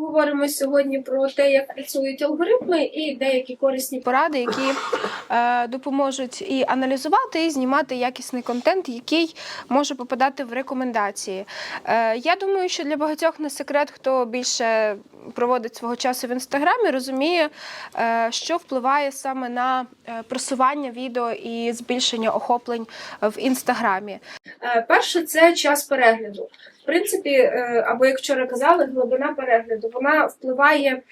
Поговоримо сьогодні про те, як працюють алгоритми, і деякі корисні поради, які е, допоможуть і аналізувати, і знімати якісний контент, який може попадати в рекомендації. Е, я думаю, що для багатьох не секрет, хто більше проводить свого часу в інстаграмі, розуміє, е, що впливає саме на е, просування відео і збільшення охоплень в інстаграмі. Е, Перше, це час перегляду. В принципі, або як вчора казали, глибина перегляду вона впливає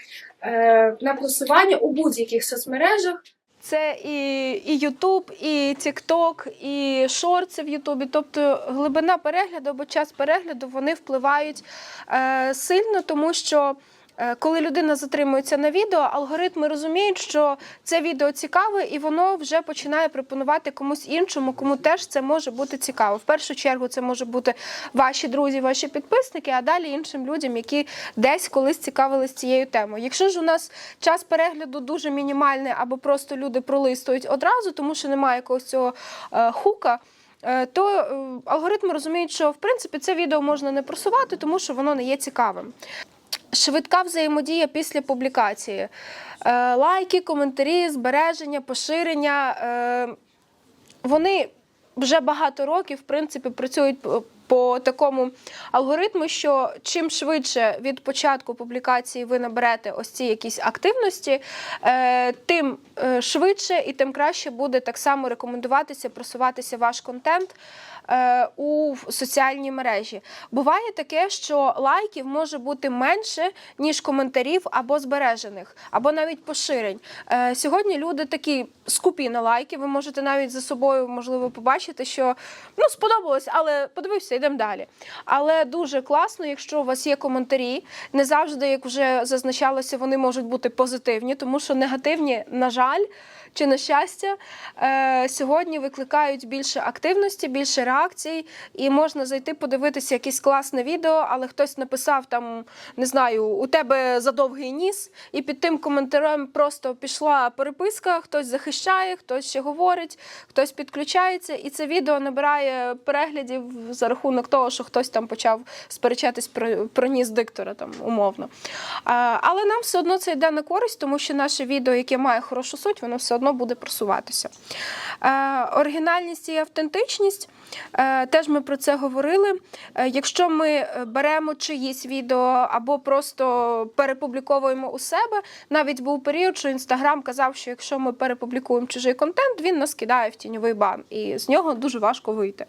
на просування у будь-яких соцмережах. Це і, і YouTube, і TikTok, і шорти в Ютубі. Тобто глибина перегляду або час перегляду вони впливають е, сильно, тому що. Е, Коли людина затримується на відео, алгоритми розуміють, що це відео цікаве, і воно вже починає пропонувати комусь іншому, кому теж це може бути цікаво. В першу чергу це може бути ваші друзі, ваші підписники, а далі іншим людям, які десь колись цікавились цією темою. Якщо ж у нас час перегляду дуже мінімальний, або просто люди пролистують одразу, тому що немає якогось цього е, хука. е, То алгоритми розуміють, що в принципі це відео можна не просувати, тому що воно не є цікавим. Швидка взаємодія після публікації. Е, Лайки, коментарі, збереження, поширення. е, Вони вже багато років в принципі працюють по- такому алгоритму, що чим швидше від початку публікації ви наберете ось ці якісь активності, е, тим швидше і тим краще буде так само рекомендуватися, просуватися ваш контент у соціальній мережі. Буває таке, що лайків може бути менше, ніж коментарів або збережених, або навіть поширень. Е, Сьогодні люди такі скупі на лайки. Ви можете навіть за собою можливо побачити, що ну сподобалось, але подивився, йдемо далі. Але дуже класно, якщо у вас є коментарі. Не завжди, як вже зазначалося, вони можуть бути позитивні, тому що негативні, на жаль. Чи на щастя, е, сьогодні викликають більше активності, більше реакцій, і можна зайти подивитися якесь класне відео, але хтось написав там, не знаю, у тебе задовгий ніс, і під тим коментарем просто пішла переписка, хтось захищає, хтось ще говорить, хтось підключається, і це відео набирає переглядів за рахунок того, що хтось там почав сперечатись про, про ніс диктора, там умовно. Але нам все одно це йде на користь, тому що наше відео, яке має хорошу суть, воно все одно буде просуватися. Е, оригінальність і автентичність. Е, Теж ми про це говорили. Е, Якщо ми беремо чиїсь відео або просто перепубліковуємо у себе, навіть був період, що Інстаграм казав, що якщо ми перепублікуємо чужий контент, він нас кидає в тіньовий бан, і з нього дуже важко вийти.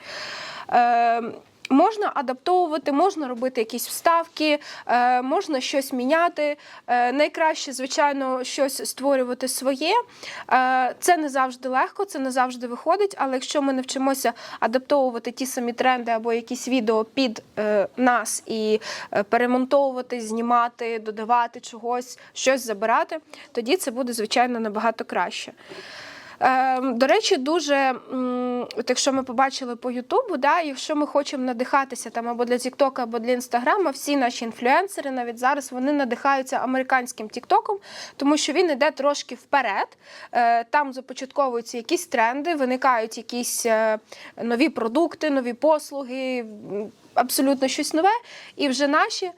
Можна адаптовувати, можна робити якісь вставки, е, можна щось міняти. Е, найкраще, звичайно, щось створювати своє. Е, це не завжди легко, це не завжди виходить. Але якщо ми навчимося адаптовувати ті самі тренди або якісь відео під нас і перемонтовувати, знімати, додавати чогось, щось забирати, тоді це буде звичайно набагато краще. Е, До речі, дуже, от якщо ми побачили по Ютубу, да, якщо ми хочемо надихатися там або для Тіктока, або для Інстаграма, всі наші інфлюенсери навіть зараз вони надихаються американським Тіктоком, тому що він йде трошки вперед. Е, Там започатковуються якісь тренди, виникають якісь е, нові продукти, нові послуги, абсолютно щось нове. І вже наші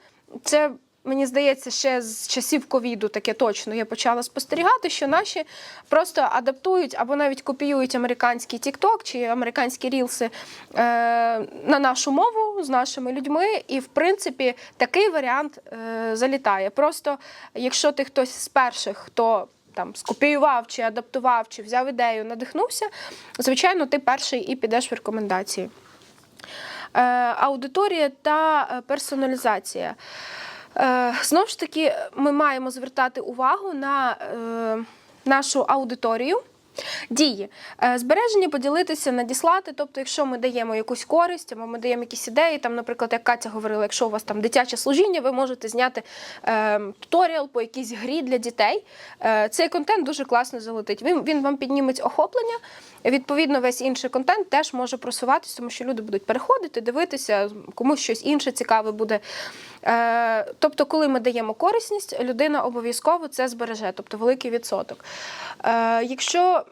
це. Мені здається, ще з часів ковіду таке точно я почала спостерігати, що наші просто адаптують або навіть копіюють американський TikTok чи американські рілси е, на нашу мову з нашими людьми. І, в принципі, такий варіант е, залітає. Просто якщо ти хтось з перших, хто там скопіював чи адаптував, чи взяв ідею, надихнувся, звичайно, ти перший і підеш в рекомендації. Е, аудиторія та е, персоналізація. Е, Знову ж таки, ми маємо звертати увагу на е, нашу аудиторію. Дії Е, збереження, поділитися, надіслати. Тобто, якщо ми даємо якусь користь, або ми даємо якісь ідеї, там, наприклад, як Катя говорила, якщо у вас там дитяче служіння, ви можете зняти е, туторіал по якійсь грі для дітей. Е, цей контент дуже класно залетить. Він, він вам підніметь охоплення. Відповідно, весь інший контент теж може просуватися, тому що люди будуть переходити, дивитися, комусь щось інше цікаве буде. Е, тобто, коли ми даємо корисність, людина обов'язково це збереже, тобто великий відсоток. Е, якщо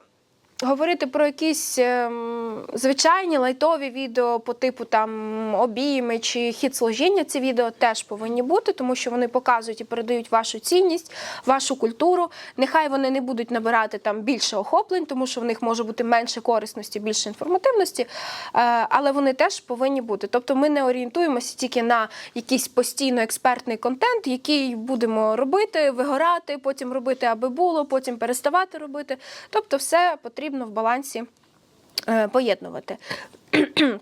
говорити про якісь ем, звичайні лайтові відео по типу там обійми чи хід служіння, ці відео теж повинні бути, тому що вони показують і передають вашу цінність, вашу культуру. Нехай вони не будуть набирати там більше охоплень, тому що в них може бути менше корисності, більше інформативності, е, але вони теж повинні бути. Тобто ми не орієнтуємося тільки на якийсь постійно експертний контент, який будемо робити, вигорати, потім робити, аби було, потім переставати робити. Тобто, все потрібно в балансі е, поєднувати.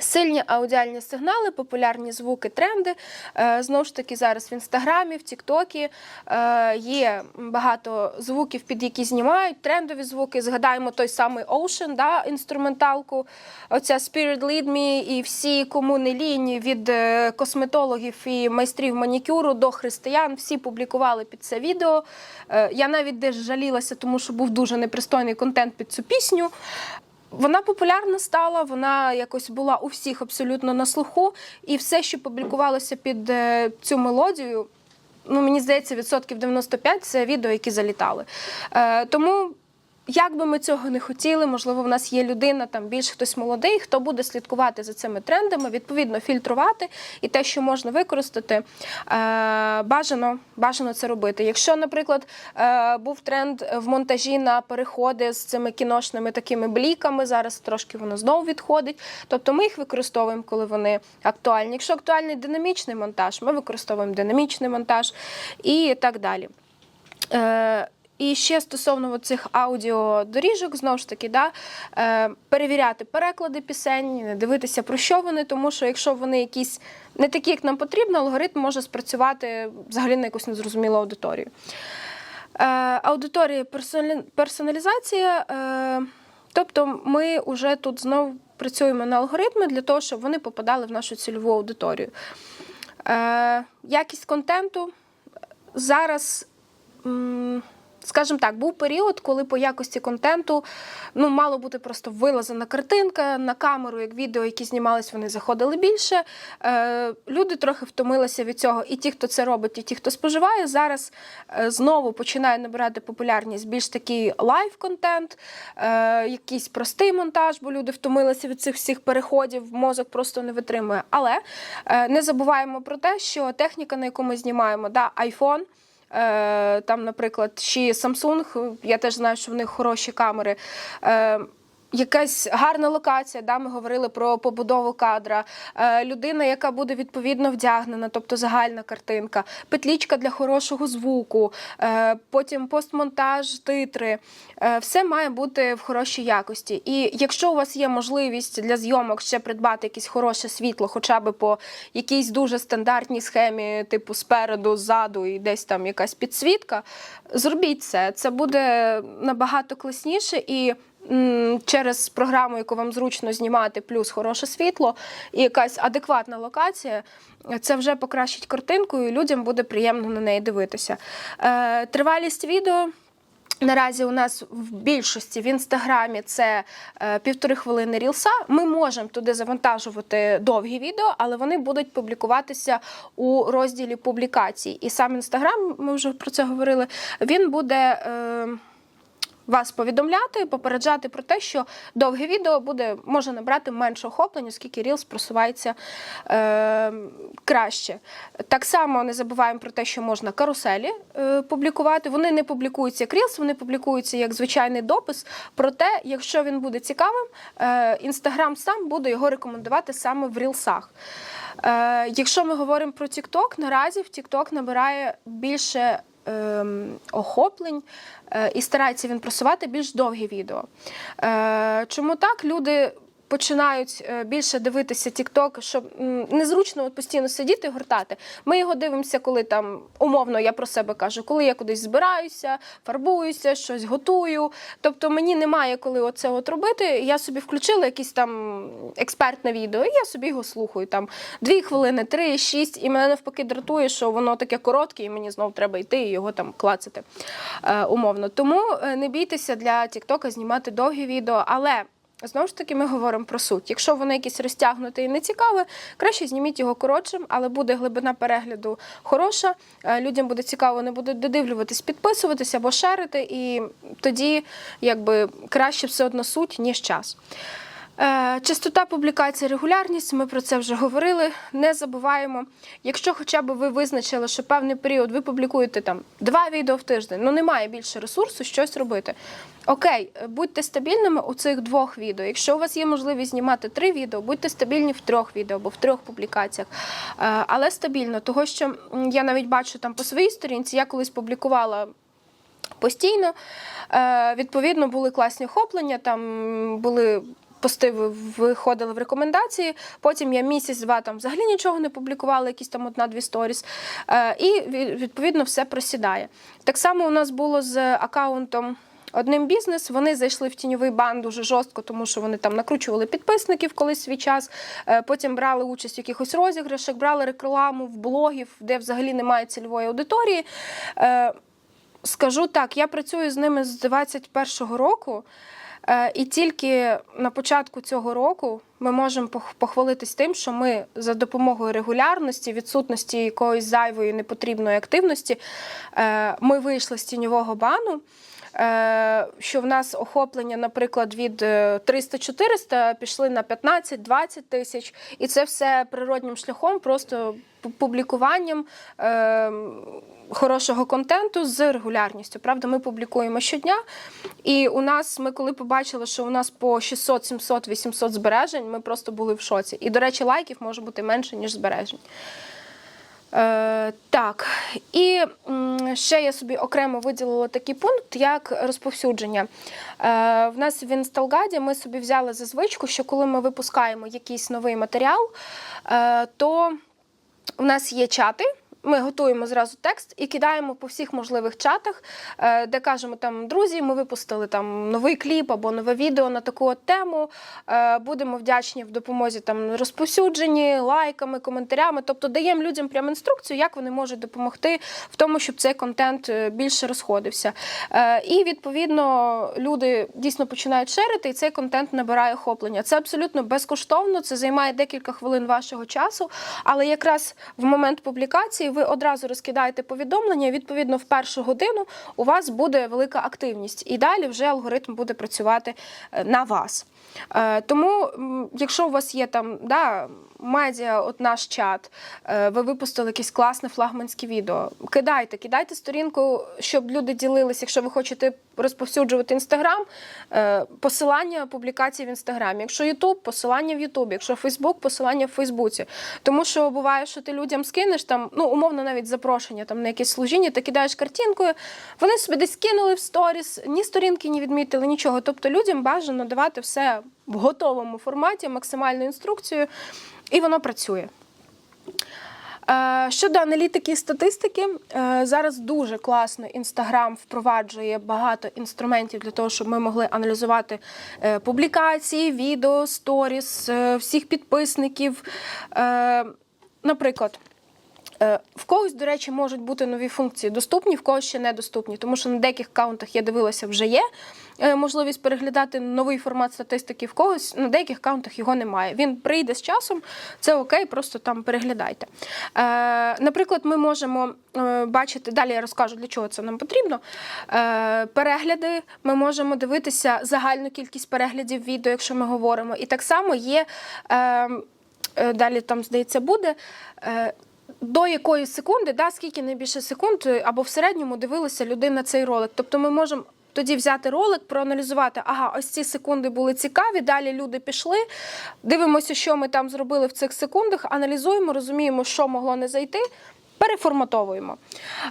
Сильні аудіальні сигнали, популярні звуки, тренди. Е, Знову ж таки, зараз в інстаграмі, в Тіктокі е, є багато звуків, під які знімають трендові звуки. Згадаємо той самий Ocean, да, інструменталку. Оця Spirit Lead Me і всі кому не лінь від е, косметологів і майстрів манікюру до християн. Всі публікували під це відео. Я навіть десь жалілася, тому що був дуже непристойний контент під цю пісню. Вона популярна стала, вона якось була у всіх абсолютно на слуху, і все, що публікувалося під е, цю мелодію, ну мені здається, відсотків 95 це відео, які залітали. Е, тому. Як би ми цього не хотіли, можливо, в нас є людина, там більш хтось молодий, хто буде слідкувати за цими трендами, відповідно фільтрувати і те, що можна використати, е, бажано, бажано це робити. Якщо, наприклад, е, був тренд в монтажі на переходи з цими кіношними такими бліками, зараз трошки воно знову відходить. Тобто ми їх використовуємо, коли вони актуальні. Якщо актуальний динамічний монтаж, ми використовуємо динамічний монтаж і так далі. І ще стосовно цих аудіодоріжок, знову ж таки, да, е, перевіряти переклади пісень, дивитися про що вони, тому що якщо вони якісь не такі, як нам потрібно, алгоритм може спрацювати взагалі на якусь незрозумілу аудиторію. Е, аудиторія персоналі- персоналізація. Е, тобто ми вже тут знову працюємо на алгоритми для того, щоб вони попадали в нашу цільову аудиторію. Якість контенту зараз. Скажімо так, був період, коли по якості контенту ну, мало бути просто вилазена картинка на камеру, як відео, які знімались, вони заходили більше. Е, люди трохи втомилися від цього. І ті, хто це робить, і ті, хто споживає, зараз е, знову починає набирати популярність більш такий лайв-контент, е, якийсь простий монтаж, бо люди втомилися від цих всіх переходів, мозок просто не витримує. Але е, не забуваємо про те, що техніка, на яку ми знімаємо, да, iPhone. Е, Там, наприклад, чи Samsung, я теж знаю, що в них хороші камери. Якась гарна локація, да, ми говорили про побудову кадра, е, людина, яка буде відповідно вдягнена, тобто загальна картинка, петлічка для хорошого звуку, е, потім постмонтаж, титри. Е, все має бути в хорошій якості. І якщо у вас є можливість для зйомок ще придбати якесь хороше світло, хоча б по якійсь дуже стандартній схемі, типу спереду, ззаду і десь там якась підсвітка, зробіть це. Це буде набагато класніше і. Через програму, яку вам зручно знімати, плюс хороше світло і якась адекватна локація, це вже покращить картинку, і людям буде приємно на неї дивитися. Е, тривалість відео. Наразі у нас в більшості в інстаграмі це е, півтори хвилини рілса. Ми можемо туди завантажувати довгі відео, але вони будуть публікуватися у розділі публікацій. І сам інстаграм, ми вже про це говорили, він буде. Е, вас повідомляти, попереджати про те, що довге відео буде може набрати менше охоплення, оскільки Reels просувається е, краще. Так само не забуваємо про те, що можна каруселі е, публікувати. Вони не публікуються як Reels, вони публікуються як звичайний допис. Проте, якщо він буде цікавим, інстаграм сам буде його рекомендувати саме в рілсах. Е, якщо ми говоримо про TikTok, наразі в TikTok набирає більше охоплень е, і старається він просувати більш довгі відео. Е, Чому так? Люди. Починають е, більше дивитися TikTok, щоб незручно от постійно сидіти і гортати. Ми його дивимося, коли там умовно я про себе кажу, коли я кудись збираюся, фарбуюся, щось готую. Тобто мені немає коли оце от робити. Я собі включила якесь там експертне відео, і я собі його слухаю. Там дві хвилини, три, шість, і мене навпаки дратує, що воно таке коротке, і мені знову треба йти і його там клацати е, умовно. Тому е, не бійтеся для TikTok знімати довгі відео, але. Знову ж таки, ми говоримо про суть. Якщо воно якесь розтягнуте і нецікаве, краще зніміть його коротшим, але буде глибина перегляду хороша. е, Людям буде цікаво, не будуть додивлюватись, підписуватися або шерити, і тоді якби краще все одно суть, ніж час. Е, Частота публікацій, регулярність, ми про це вже говорили. Не забуваємо, якщо хоча б ви визначили, що певний період ви публікуєте там два відео в тиждень, ну немає більше ресурсу щось робити. Окей, будьте стабільними у цих двох відео. Якщо у вас є можливість знімати три відео, будьте стабільні в трьох відео або в трьох публікаціях. Е, Але стабільно, того що я навіть бачу там по своїй сторінці, я колись публікувала постійно. Е, Відповідно, були класні охоплення, там були. Пости виходили в рекомендації. Потім я місяць-два там взагалі нічого не публікувала, якісь там одна-дві сторіс. Е, і відповідно все просідає. Так само у нас було з аккаунтом одним бізнес. Вони зайшли в тіньовий бан дуже жорстко, тому що вони там накручували підписників колись свій час. Е, Потім брали участь в якихось розіграшах, брали рекламу в блогів, де взагалі немає цільової аудиторії. Е, Скажу так, я працюю з ними з 21-го року, і тільки на початку цього року ми можемо пох- похвалитись тим, що ми за допомогою регулярності, відсутності якоїсь зайвої непотрібної активності, е, ми вийшли з тіньового бану. Е, Що в нас охоплення, наприклад, від е, 300-400 пішли на 15-20 тисяч, і це все природнім шляхом, просто публікуванням е, хорошого контенту з регулярністю. Правда, ми публікуємо щодня. І у нас, ми коли побачили, що у нас по 600, 700, 800 збережень, ми просто були в шоці. І, до речі, лайків може бути менше, ніж збережень. Е, так, і ще я собі окремо виділила такий пункт, як розповсюдження. Е, в нас в інсталгаді ми собі взяли за звичку, що коли ми випускаємо якийсь новий матеріал, е, то в нас є чати. Ми готуємо зразу текст і кидаємо по всіх можливих чатах, е, де кажемо там друзі, ми випустили там новий кліп або нове відео на таку от тему. е, Будемо вдячні в допомозі там розповсюдженні, лайками, коментарями. Тобто даємо людям прямо інструкцію, як вони можуть допомогти в тому, щоб цей контент е, більше розходився. І відповідно люди дійсно починають шерити, і цей контент набирає охоплення. Це абсолютно безкоштовно, це займає декілька хвилин вашого часу, але якраз в момент публікації ви одразу розкидаєте повідомлення. Відповідно, в першу годину у вас буде велика активність, і далі вже алгоритм буде працювати е, на вас. Е, Тому, якщо у вас є там да, медіа, от наш чат, е, ви випустили якесь класне флагманське відео, кидайте, кидайте сторінку, щоб люди ділилися. Якщо ви хочете розповсюджувати інстаграм, е, посилання публікації в інстаграмі. Якщо Ютуб, посилання в Ютубі. Якщо Фейсбук, посилання в Фейсбуці. Тому що буває, що ти людям скинеш там, ну умовно, навіть запрошення там на якесь служіння, ти кидаєш картинкою, вони собі десь кинули в сторіс, ні сторінки не відмітили, нічого. Тобто людям бажано давати все в готовому форматі, максимальну інструкцію, і воно працює. Е, Щодо аналітики і статистики, е, зараз дуже класно Інстаграм впроваджує багато інструментів для того, щоб ми могли аналізувати е, публікації, відео, сторіс, всіх підписників. Наприклад, В когось, до речі, можуть бути нові функції доступні, в когось ще недоступні, тому що на деяких аккаунтах я дивилася, вже є можливість переглядати новий формат статистики. В когось на деяких аккаунтах його немає. Він прийде з часом, це окей, просто там переглядайте. Е, Наприклад, ми можемо е, бачити, далі я розкажу, для чого це нам потрібно. Е, Перегляди, ми можемо дивитися загальну кількість переглядів відео, якщо ми говоримо. І так само є. е, е, Далі там, здається, буде. е, до якої секунди, да, скільки найбільше секунд, е, або в середньому дивилася людина цей ролик. Тобто ми можемо тоді взяти ролик, проаналізувати, ага, ось ці секунди були цікаві, далі люди пішли, дивимося, що ми там зробили в цих секундах, аналізуємо, розуміємо, що могло не зайти. Переформатовуємо.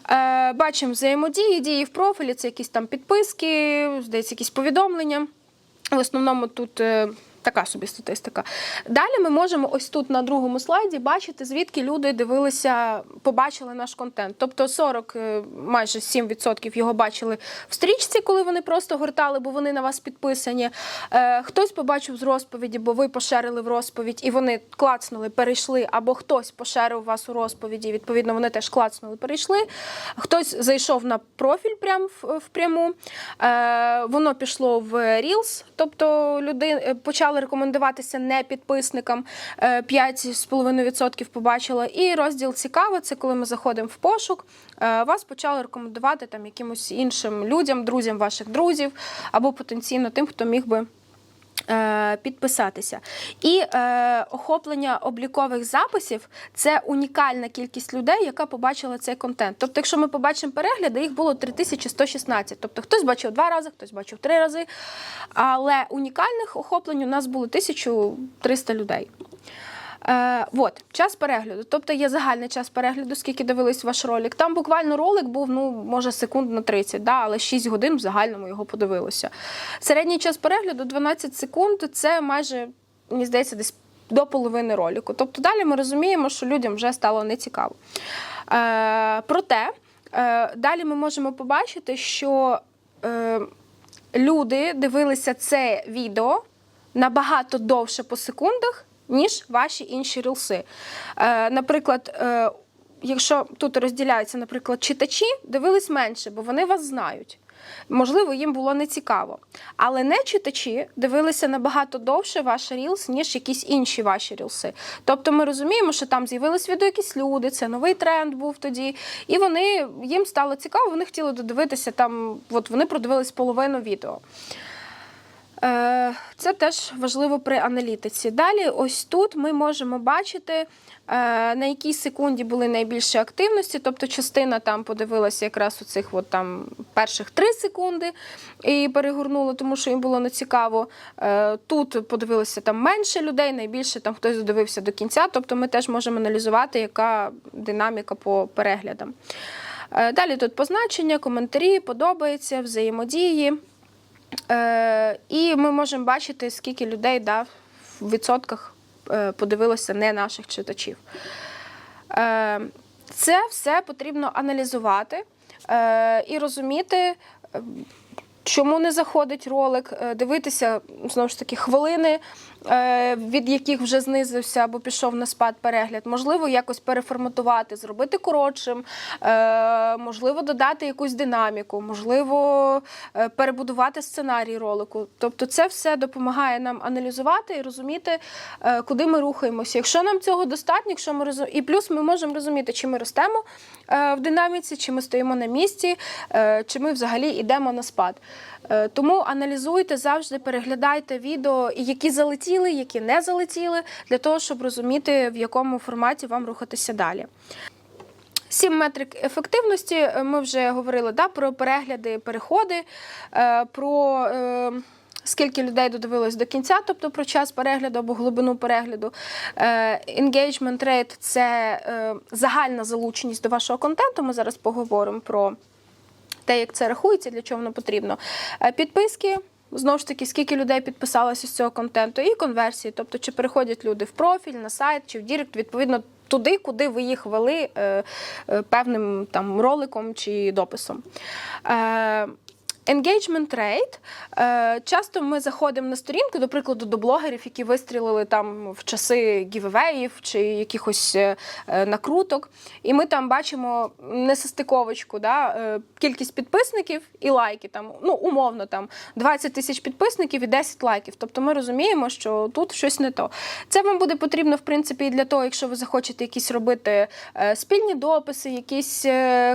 Е, бачимо взаємодії, дії в профілі, це якісь там підписки, здається, якісь повідомлення. В основному тут е, Така собі статистика. Далі ми можемо ось тут на другому слайді бачити, звідки люди дивилися, побачили наш контент. Тобто 40, е, майже 7% його бачили в стрічці, коли вони просто гортали, бо вони на вас підписані. Е, Хтось побачив з розповіді, бо ви поширили в розповідь, і вони клацнули, перейшли, або хтось поширив вас у розповіді. Відповідно, вони теж клацнули, перейшли. Хтось зайшов на профіль прям впряму. Е, Воно пішло в Reels, тобто люди е, почали рекомендуватися не підписникам. Е, 5,5% побачила. І розділ цікаво, це коли ми заходимо в пошук. е, Вас почали рекомендувати там якимось іншим людям, друзям ваших друзів, або потенційно тим, хто міг би. Е, Підписатися. І е, охоплення облікових записів це унікальна кількість людей, яка побачила цей контент. Тобто, якщо ми побачимо перегляди, їх було 3116. Тобто хтось бачив два рази, хтось бачив три рази. Але унікальних охоплень у нас було 1300 людей. Е, от, час перегляду. Тобто є загальний час перегляду, скільки дивились ваш ролик. Там буквально ролик був, ну, може, секунд на 30, да, але 6 годин в загальному його подивилося. Середній час перегляду 12 секунд це майже, мені здається, десь до половини ролику. Тобто далі ми розуміємо, що людям вже стало нецікаво. Е, проте, е, далі ми можемо побачити, що е, люди дивилися це відео набагато довше по секундах, ніж ваші інші рілси. Е, наприклад, е, якщо тут розділяються, наприклад, читачі, дивились менше, бо вони вас знають. Можливо, їм було не цікаво. Але не читачі дивилися набагато довше ваш рілс, ніж якісь інші ваші рілси. Тобто ми розуміємо, що там з'явились відео якісь люди, це новий тренд був тоді. І вони їм стало цікаво, вони хотіли додивитися там, от вони продивились половину відео. Е, Це теж важливо при аналітиці. Далі, ось тут ми можемо бачити, е, на якій секунді були найбільші активності. Тобто частина там подивилася якраз у цих от там перших три секунди і перегорнула, тому що їм було нецікаво. Е, Тут подивилися там менше людей, найбільше там хтось додивився до кінця. Тобто ми теж можемо аналізувати, яка динаміка по переглядам. Далі тут позначення, коментарі, подобається, взаємодії. Е, і ми можемо бачити, скільки людей да, в відсотках е, подивилося не наших читачів. Е, це все потрібно аналізувати е, і розуміти. е, Чому не заходить ролик, е, дивитися знову ж таки хвилини, від яких вже знизився або пішов на спад перегляд, можливо, якось переформатувати, зробити коротшим, е, можливо, додати якусь динаміку, можливо, е, перебудувати сценарій ролику. Тобто, це все допомагає нам аналізувати і розуміти, е, куди ми рухаємося. Якщо нам цього достатньо, якщо ми розум... і плюс ми можемо розуміти, чи ми ростемо е, в динаміці, чи ми стоїмо на місці, е, чи ми взагалі йдемо на спад. Е, Тому аналізуйте завжди, переглядайте відео, які залетіли, які не залетіли, для того, щоб розуміти, в якому форматі вам рухатися далі. Сім метрик ефективності. е, Ми вже говорили да, про перегляди, переходи, е, про е, скільки людей додивилось до кінця, тобто про час перегляду або глибину перегляду. Engagement rate – це загальна залученість до вашого контенту. Ми зараз поговоримо про те, як це рахується, для чого воно потрібно. Підписки. Знову ж таки, скільки людей підписалося з цього контенту, і конверсії, тобто чи переходять люди в профіль, на сайт чи в Дірект, відповідно туди, куди ви їх вели е, е, певним там роликом чи дописом. Е, Engagement rate. Е, Часто ми заходимо на сторінку, до прикладу, до блогерів, які вистрілили там в часи гівевеїв чи якихось е, е, накруток, і ми там бачимо несостиковочку, да, кількість підписників і лайки. Там, ну, умовно, там 20 тисяч підписників і 10 лайків. Тобто ми розуміємо, що тут щось не то. Це вам буде потрібно, в принципі, і для того, якщо ви захочете якісь робити спільні дописи, якісь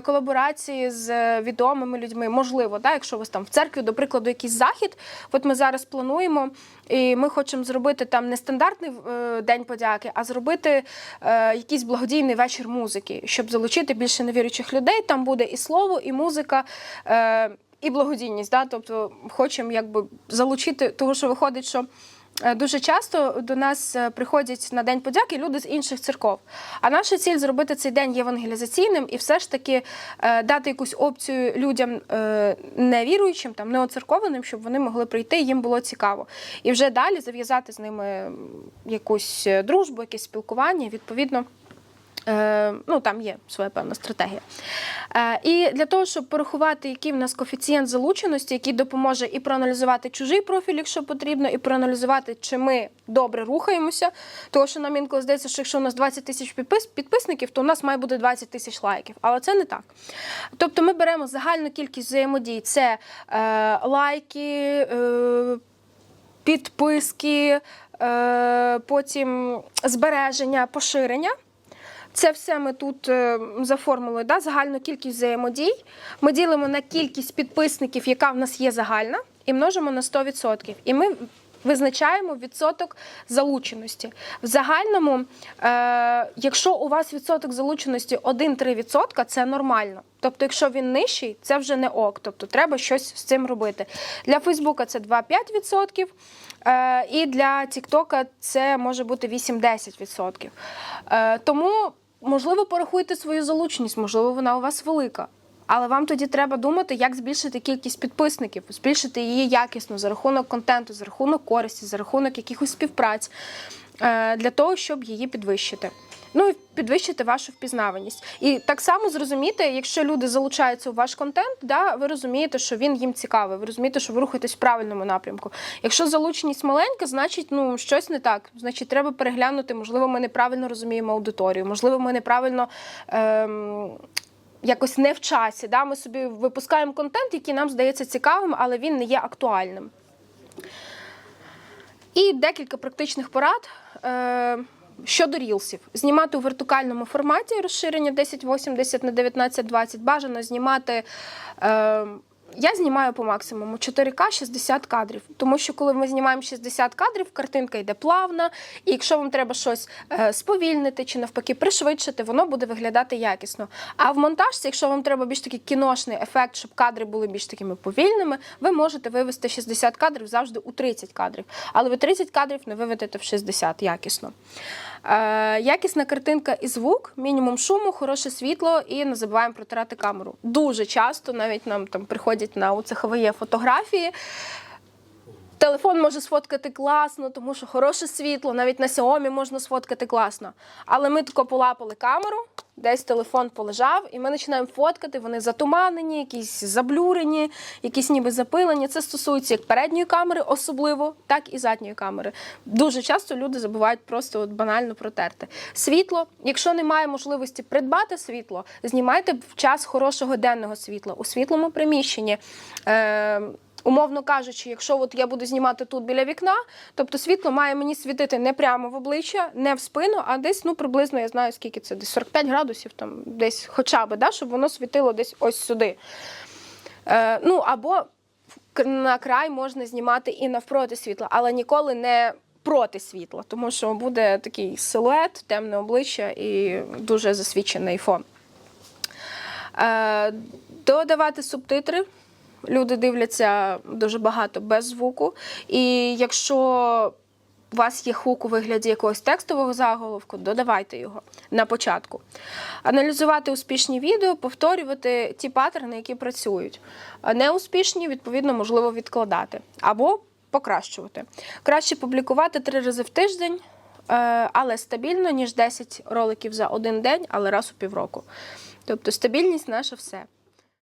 колаборації з відомими людьми. Можливо, да, якщо у там в церкві, до прикладу, якийсь захід. От ми зараз плануємо, і ми хочемо зробити там не стандартний е, день подяки, а зробити е, якийсь благодійний вечір музики, щоб залучити більше невіруючих людей. Там буде і слово, і музика. Е, і благодійність, да? тобто хочемо якби залучити, тому що виходить, що дуже часто до нас е, приходять на День подяки люди з інших церков. А наша ціль зробити цей день євангелізаційним і все ж таки е, дати якусь опцію людям е, невіруючим, там неоцеркованим, щоб вони могли прийти, і їм було цікаво. І вже далі зав'язати з ними якусь е, дружбу, якесь спілкування. Відповідно. Е, ну, там є своя певна стратегія. Е, і для того, щоб порахувати, який в нас коефіцієнт залученості, який допоможе і проаналізувати чужий профіль, якщо потрібно, і проаналізувати, чи ми добре рухаємося. Тому що нам інколи здається, що якщо у нас 20 тисяч підпис- підписників, то у нас має бути 20 тисяч лайків. Але це не так. Тобто ми беремо загальну кількість взаємодій: це е, лайки. Е, підписки, е, потім збереження, поширення. Це все ми тут е, за формулою, да, загальну кількість взаємодій. Ми ділимо на кількість підписників, яка в нас є загальна, і множимо на 100%. І ми визначаємо відсоток залученості. В загальному, е, якщо у вас відсоток залученості 1-3%, це нормально. Тобто, якщо він нижчий, це вже не ок. Тобто треба щось з цим робити. Для Фейсбука це 2-5%. Е, і для Тіктока це може бути 8-10%. Е, тому, можливо, порахуйте свою залученість, можливо, вона у вас велика. Але вам тоді треба думати, як збільшити кількість підписників, збільшити її якісно за рахунок контенту, за рахунок користі, за рахунок якихось співпраць е, для того, щоб її підвищити. Ну і підвищити вашу впізнаваність. І так само зрозуміти, якщо люди залучаються у ваш контент, да, ви розумієте, що він їм цікавий, ви розумієте, що ви рухаєтесь в правильному напрямку. Якщо залученість маленька, значить ну щось не так. Значить, треба переглянути, можливо, ми неправильно розуміємо аудиторію, можливо, ми неправильно. Ем, Якось не в часі. Да? Ми собі випускаємо контент, який нам здається цікавим, але він не є актуальним. І декілька практичних порад. Е, Щодо рілсів, знімати у вертикальному форматі розширення 1080 на 1920, бажано знімати. Е, я знімаю по максимуму 4К 60 кадрів, тому що коли ми знімаємо 60 кадрів, картинка йде плавна, і якщо вам треба щось е, сповільнити чи навпаки пришвидшити, воно буде виглядати якісно. А в монтажці, якщо вам треба більш такий кіношний ефект, щоб кадри були більш такими повільними, ви можете вивести 60 кадрів завжди у 30 кадрів. Але ви 30 кадрів не виведете в 60 якісно. Е, якісна картинка і звук, мінімум шуму, хороше світло і не забуваємо протирати камеру. Дуже часто навіть нам там приходять на УЦХВЄ фотографії. Телефон може сфоткати класно, тому що хороше світло, навіть на Xiaomi можна сфоткати класно. Але ми тако полапали камеру, десь телефон полежав, і ми починаємо фоткати. Вони затуманені, якісь заблюрені, якісь ніби запилені. Це стосується як передньої камери, особливо, так і задньої камери. Дуже часто люди забувають просто от банально протерти. Світло, якщо немає можливості придбати світло, знімайте в час хорошого денного світла у світлому приміщенні. Е- Умовно кажучи, якщо от я буду знімати тут біля вікна, тобто світло має мені світити не прямо в обличчя, не в спину, а десь ну приблизно я знаю скільки це, десь 45 градусів, там десь хоча б, да, щоб воно світило десь ось сюди. Е, ну або на край можна знімати і навпроти світла, але ніколи не проти світла, тому що буде такий силует, темне обличчя і дуже засвічений фон. Е, додавати субтитри. Люди дивляться дуже багато без звуку. І якщо у вас є хук у вигляді якогось текстового заголовку, додавайте його на початку. Аналізувати успішні відео, повторювати ті паттерни, які працюють. А Неуспішні, відповідно, можливо відкладати або покращувати. Краще публікувати три рази в тиждень, е, але стабільно, ніж 10 роликів за один день, але раз у півроку. Тобто стабільність наше все.